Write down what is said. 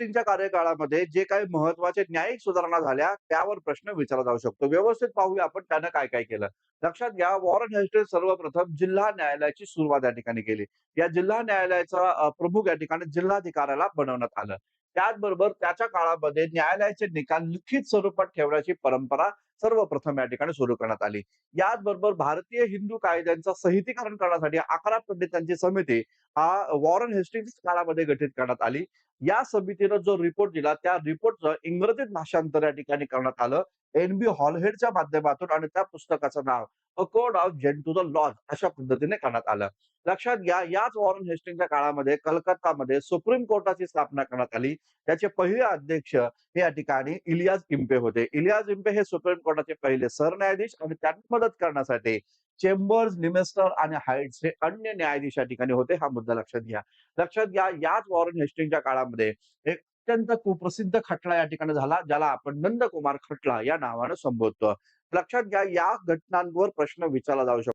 हेस्टिंगच्या कार्यकाळामध्ये जे काही महत्त्वाचे न्यायिक सुधारणा झाल्या त्यावर प्रश्न विचारला जाऊ शकतो. व्यवस्थित पाहूया आपण त्यानं काय काय केलं. लक्षात घ्या वॉरन हेस्टेल सर्वप्रथम जिल्हा न्यायालयाची सुरुवात या ठिकाणी केली. या जिल्हा न्यायालयाचा प्रमुख या ठिकाणी जिल्हाधिकाऱ्याला बनवण्यात आलं. त्याचबरोबर त्याच्या काळामध्ये न्यायालयाचे निकाल लिखित स्वरूपात ठेवण्याची परंपरा सर्वप्रथम या ठिकाणी सुरू करण्यात आली. याचबरोबर भारतीय हिंदू कायद्यांचं संहितीकरण करण्यासाठी अकरा पंडितांची समिती हा वॉरन हेस्टिंग काळामध्ये गठीत करण्यात आली. या समितीनं जो रिपोर्ट दिला त्या रिपोर्टचं इंग्रजीत भाषांतर या ठिकाणी करण्यात आलं. एन बी हॉलहेडच्या माध्यमातून आणि त्या पुस्तकाचं नाव a code of Gentoo the laws अशा पद्धतीने करण्यात आलं. लक्षात घ्या याच वॉरन हेस्टिंगच्या काळामध्ये कलकत्तामध्ये सुप्रीम कोर्टाची स्थापना करण्यात आली. त्याचे पहिले अध्यक्ष हे या ठिकाणी इलियास इम्पे होते. इलियास इम्पे हे सुप्रीम कोर्टाचे पहिले सरन्यायाधीश आणि त्यांना मदत करण्यासाठी चेंबर्स लिमेस्टर आणि हाईट्स हे अन्य न्यायाधीश या ठिकाणी होते हा मुद्दा लक्षात घ्या. लक्षात घ्या याच वॉरन हेस्टिंगच्या काळामध्ये एक अत्यंत कुप्रसिद्ध खटला या ठिकाणी झाला ज्याला आपण नंदकुमार खटला या नावानं संबोधतो. लक्षात घ्या या घटनांवर प्रश्न विचारला जाऊ शकतो.